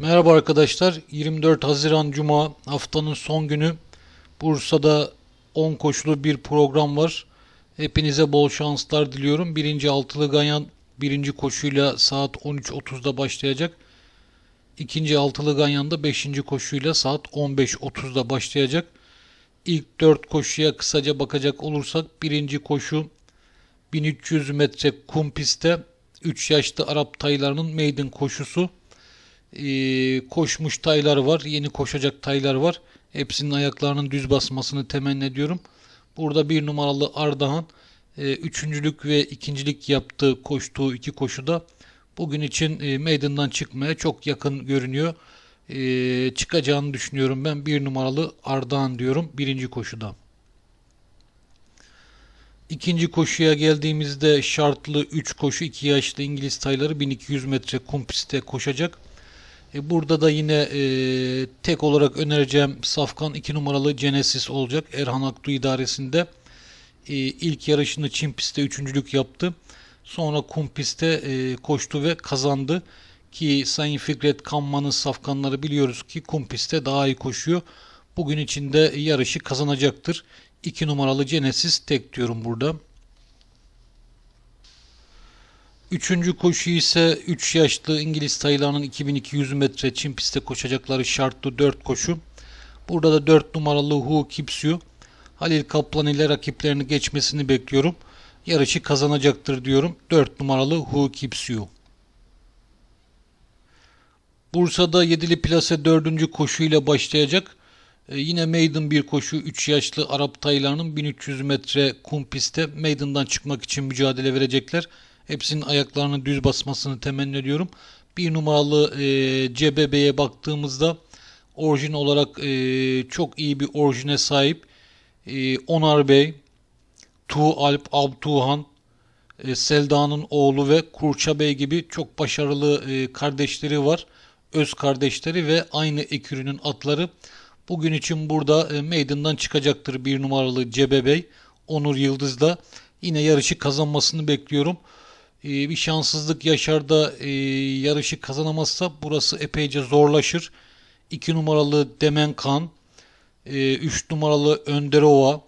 Merhaba arkadaşlar. 24 Haziran Cuma haftanın son günü. Bursa'da 10 koşulu bir program var. Hepinize bol şanslar diliyorum. Birinci altılı ganyan birinci koşuyla saat 13.30'da başlayacak. İkinci altılı ganyan da 5. koşuyla saat 15.30'da başlayacak. İlk 4 koşuya kısaca bakacak olursak birinci koşu 1300 metre kum pistte 3 yaşlı Arap taylarının maiden koşusu. Ee, koşmuş taylar var. Yeni koşacak taylar var. Hepsinin ayaklarının düz basmasını temenni ediyorum. Burada bir numaralı Ardahan e, üçüncülük ve ikincilik yaptığı koştuğu iki koşuda bugün için e, meydandan çıkmaya çok yakın görünüyor. E, çıkacağını düşünüyorum ben. Bir numaralı Ardahan diyorum birinci koşuda. İkinci koşuya geldiğimizde şartlı 3 koşu 2 yaşlı İngiliz tayları 1200 metre kum pistte koşacak. E, Burada da yine e, tek olarak önereceğim Safkan 2 numaralı Genesis olacak. Erhan Aktu idaresinde. E, ilk yarışını Çin pistte üçüncülük yaptı. Sonra kum pistte e, koştu ve kazandı. Ki Sayın Fikret Kanman'ın safkanları biliyoruz ki kum pistte daha iyi koşuyor. Bugün içinde yarışı kazanacaktır. 2 numaralı Genesis tek diyorum burada. Üçüncü koşu ise 3 yaşlı İngiliz taylarının 2200 metre çim pistte koşacakları şartlı 4 koşu. Burada da 4 numaralı Hu Kipsyu Halil Kaplan ile rakiplerini geçmesini bekliyorum. Yarışı kazanacaktır diyorum. 4 numaralı Hu Kipsyu. Bursa'da 7'li plase 4. koşuyla başlayacak. Ee, yine maiden bir koşu 3 yaşlı Arap taylarının 1300 metre kum pistte maiden'dan çıkmak için mücadele verecekler. Hepsinin ayaklarının düz basmasını temenni ediyorum. Bir numaralı e, CBB'ye baktığımızda orijin olarak e, çok iyi bir orijine sahip. E, Onar Bey, Tu Alp Abtuhan, e, Selda'nın oğlu ve Kurça Bey gibi çok başarılı e, kardeşleri var. Öz kardeşleri ve aynı ekürünün atları. Bugün için burada e, meydandan çıkacaktır bir numaralı Cebe Bey. Onur Yıldız'da yine yarışı kazanmasını bekliyorum. E, bir şanssızlık yaşar da e, yarışı kazanamazsa burası epeyce zorlaşır. 2 numaralı Demenkan, 3 numaralı Önderova,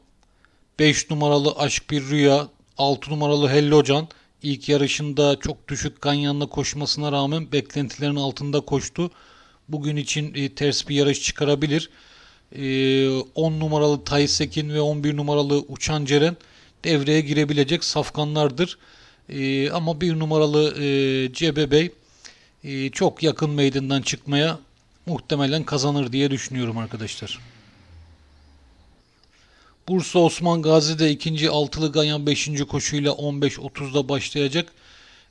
5 numaralı Aşk Bir Rüya, 6 numaralı Hellocan ilk yarışında çok düşük ganyanla koşmasına rağmen beklentilerin altında koştu. Bugün için e, ters bir yarış çıkarabilir. E, 10 numaralı Taysekin ve 11 numaralı Uçan Ceren devreye girebilecek safkanlardır. E, ama bir numaralı e, Cebe Bey e, çok yakın meydandan çıkmaya muhtemelen kazanır diye düşünüyorum arkadaşlar. Bursa Osman Gazi'de ikinci altılı ganyan 5. koşuyla 15.30'da başlayacak.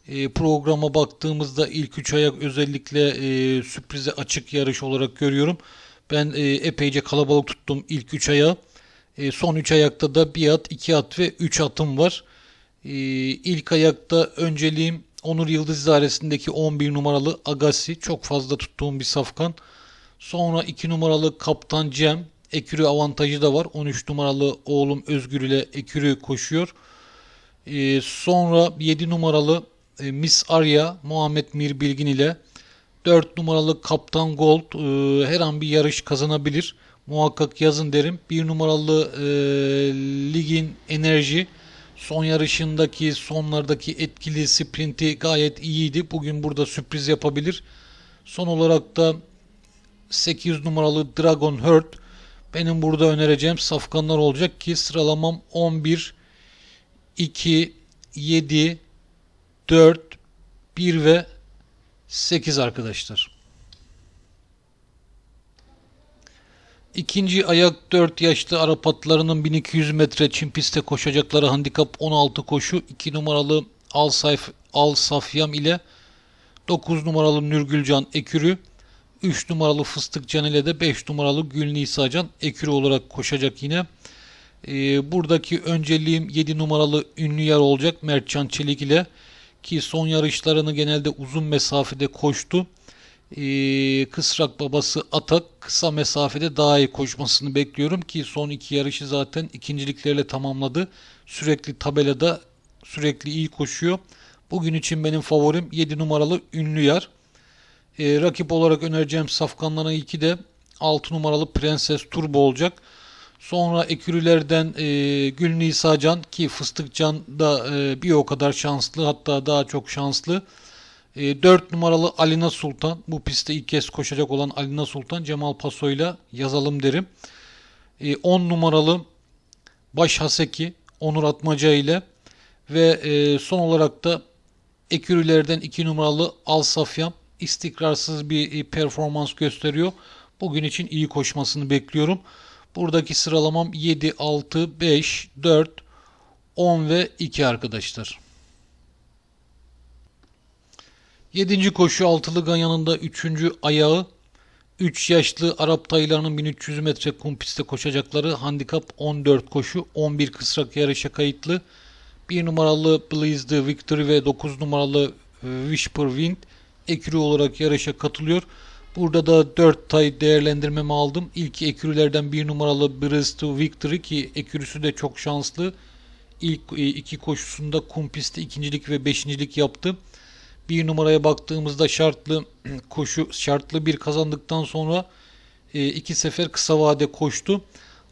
E, programa baktığımızda ilk 3 ayak özellikle e, sürprize açık yarış olarak görüyorum. Ben e, epeyce kalabalık tuttum ilk 3 ayağı. E, son 3 ayakta da 1 at, 2 at ve 3 atım var. E, ilk ayakta önceliğim Onur Yıldız idaresindeki 11 numaralı Agassi. Çok fazla tuttuğum bir safkan. Sonra 2 numaralı Kaptan Cem. Ekürü avantajı da var. 13 numaralı oğlum Özgür ile Ekürü koşuyor. E, sonra 7 numaralı e, Miss Arya Muhammed Mir Bilgin ile 4 numaralı Kaptan Gold e, her an bir yarış kazanabilir. Muhakkak yazın derim. 1 numaralı e, ligin enerji son yarışındaki sonlardaki etkili sprinti gayet iyiydi. Bugün burada sürpriz yapabilir. Son olarak da 8 numaralı Dragon Herd benim burada önereceğim safkanlar olacak ki sıralamam 11 2 7 4 1 ve 8 arkadaşlar. İkinci ayak 4 yaşlı Arap atlarının 1200 metre çim pistte koşacakları handikap 16 koşu 2 numaralı Al, Sayf, ile 9 numaralı Nürgülcan Ekürü 3 numaralı Fıstık Can ile de 5 numaralı Gül Nisacan Ekürü olarak koşacak yine. Ee, buradaki önceliğim 7 numaralı ünlü yer olacak Mertcan Çelik ile ki son yarışlarını genelde uzun mesafede koştu. Ee, Kısrak babası Atak kısa mesafede daha iyi koşmasını bekliyorum ki son iki yarışı zaten ikinciliklerle tamamladı. Sürekli tabelada sürekli iyi koşuyor. Bugün için benim favorim 7 numaralı ünlü yer. E, rakip olarak önereceğim safkanların iki de 6 numaralı Prenses Turbo olacak. Sonra ekürülerden e, Gül Nisa Can ki Fıstık Can da e, bir o kadar şanslı hatta daha çok şanslı. E, 4 numaralı Alina Sultan bu pistte ilk kez koşacak olan Alina Sultan Cemal Paso'yla yazalım derim. E, 10 numaralı Baş Haseki Onur Atmaca ile ve e, son olarak da ekürülerden 2 numaralı Al Safyan istikrarsız bir e, performans gösteriyor. Bugün için iyi koşmasını bekliyorum. Buradaki sıralamam 7, 6, 5, 4, 10 ve 2 arkadaşlar. 7. koşu altılı ganyanında 3. ayağı 3 yaşlı Arap taylarının 1300 metre kum pistte koşacakları handikap 14 koşu 11 kısrak yarışa kayıtlı. 1 numaralı Blaze the Victory ve 9 numaralı e, Whisper Wind ekürü olarak yarışa katılıyor. Burada da 4 tay değerlendirmemi aldım. İlk ekürülerden 1 numaralı the Victory ki ekürüsü de çok şanslı. İlk e, iki koşusunda kum pistte ikincilik ve beşincilik yaptı. Bir numaraya baktığımızda şartlı koşu şartlı bir kazandıktan sonra e, iki sefer kısa vade koştu.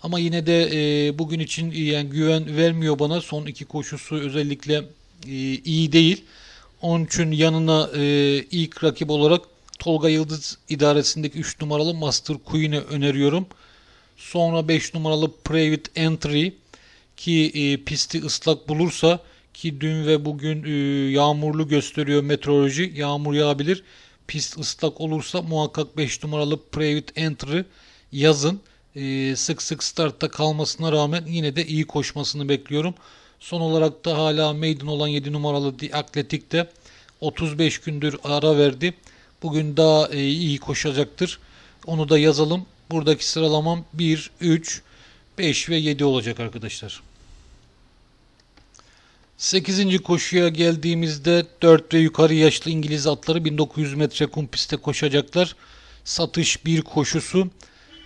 Ama yine de e, bugün için yani güven vermiyor bana. Son iki koşusu özellikle e, iyi değil. Onun için yanına e, ilk rakip olarak Tolga Yıldız idaresindeki 3 numaralı Master Queen'i öneriyorum. Sonra 5 numaralı Private Entry ki e, pisti ıslak bulursa ki dün ve bugün e, yağmurlu gösteriyor meteoroloji. Yağmur yağabilir. Pist ıslak olursa muhakkak 5 numaralı Private Entry yazın. E, sık sık startta kalmasına rağmen yine de iyi koşmasını bekliyorum. Son olarak da hala maiden olan 7 numaralı The Athletic de 35 gündür ara verdi. Bugün daha e, iyi koşacaktır. Onu da yazalım. Buradaki sıralamam 1, 3, 5 ve 7 olacak arkadaşlar. 8. koşuya geldiğimizde 4 ve yukarı yaşlı İngiliz atları 1900 metre kum pistte koşacaklar. Satış bir koşusu.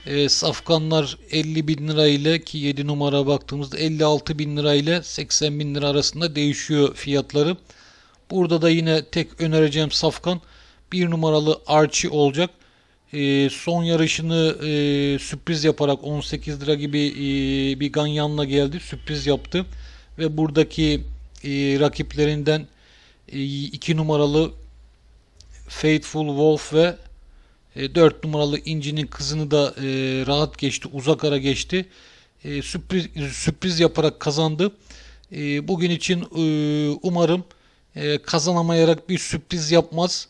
E, safkanlar 50 bin lira ile ki 7 numara baktığımızda 56 bin lira ile 80 bin lira arasında değişiyor fiyatları. Burada da yine tek önereceğim safkan bir numaralı Archie olacak. E, son yarışını e, sürpriz yaparak 18 lira gibi e, bir ganyanla geldi. Sürpriz yaptı. Ve buradaki e, rakiplerinden 2 e, numaralı Faithful Wolf ve e, 4 numaralı İnci'nin kızını da e, rahat geçti. Uzak ara geçti. E, sürpriz, sürpriz yaparak kazandı. E, bugün için e, umarım e, kazanamayarak bir sürpriz yapmaz.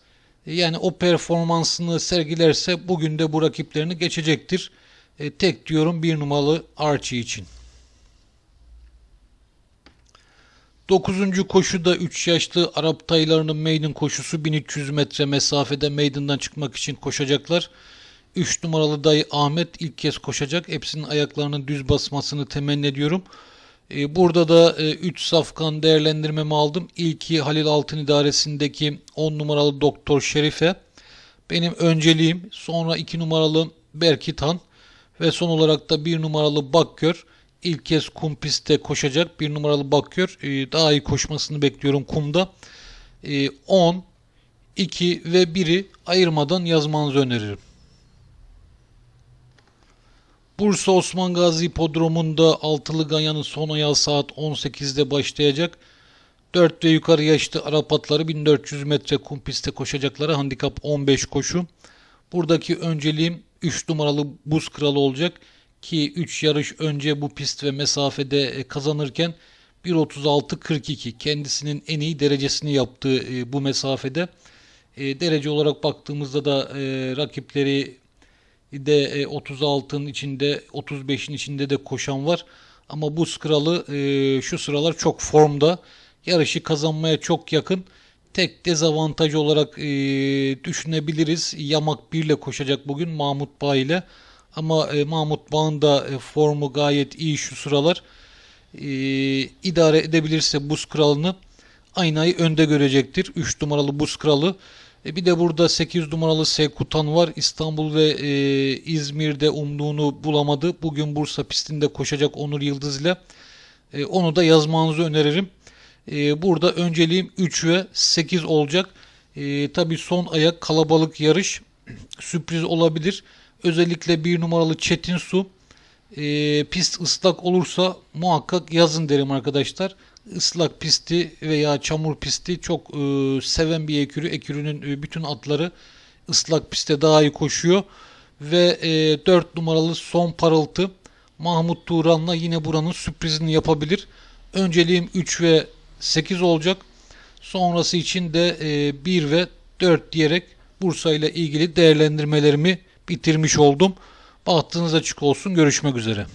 E, yani o performansını sergilerse bugün de bu rakiplerini geçecektir. E, tek diyorum bir numaralı Archie için. 9. koşuda 3 yaşlı Arap taylarının maiden koşusu 1300 metre mesafede maiden'dan çıkmak için koşacaklar. 3 numaralı dayı Ahmet ilk kez koşacak. Hepsinin ayaklarının düz basmasını temenni ediyorum. Ee, burada da 3 e, safkan değerlendirmemi aldım. İlki Halil Altın idaresindeki 10 numaralı Doktor Şerife. Benim önceliğim sonra 2 numaralı Berkit Han ve son olarak da 1 numaralı Bakgör ilk kez kum pistte koşacak bir numaralı bakıyor. E, daha iyi koşmasını bekliyorum kumda. E, 10, 2 ve 1'i ayırmadan yazmanızı öneririm. Bursa Osman Gazi Hipodromu'nda altılı ganyanın son ayağı saat 18'de başlayacak. 4 ve yukarı yaşlı Arap atları 1400 metre kum pistte koşacakları handikap 15 koşu. Buradaki önceliğim 3 numaralı buz kralı olacak ki 3 yarış önce bu pist ve mesafede e, kazanırken 1.36.42 kendisinin en iyi derecesini yaptığı e, bu mesafede. E, derece olarak baktığımızda da rakipleri de 36'ın içinde 35'in içinde de koşan var. Ama bu kralı şu sıralar çok formda. Yarışı kazanmaya çok yakın. Tek dezavantaj olarak düşünebiliriz. Yamak 1 ile koşacak bugün Mahmut Bağ ile. Ama e, Mahmut Bağ'ın da e, formu gayet iyi şu sıralar. E, idare edebilirse buz kralını Aynayı önde görecektir. 3 numaralı buz kralı. E, bir de burada 8 numaralı Sekutan var. İstanbul ve e, İzmir'de umduğunu bulamadı. Bugün Bursa pistinde koşacak Onur Yıldız ile. E, onu da yazmanızı öneririm. E, burada önceliğim 3 ve 8 olacak. E, tabii son ayak kalabalık yarış sürpriz olabilir. Özellikle bir numaralı Çetin Su e, pist ıslak olursa muhakkak yazın derim arkadaşlar. Islak pisti veya çamur pisti çok e, seven bir ekürü. Ekürünün e, bütün atları ıslak pistte daha iyi koşuyor. Ve e, 4 numaralı son parıltı Mahmut Turan'la yine buranın sürprizini yapabilir. Önceliğim 3 ve 8 olacak. Sonrası için de e, 1 ve 4 diyerek Bursa ile ilgili değerlendirmelerimi bitirmiş oldum. Bahtınız açık olsun. Görüşmek üzere.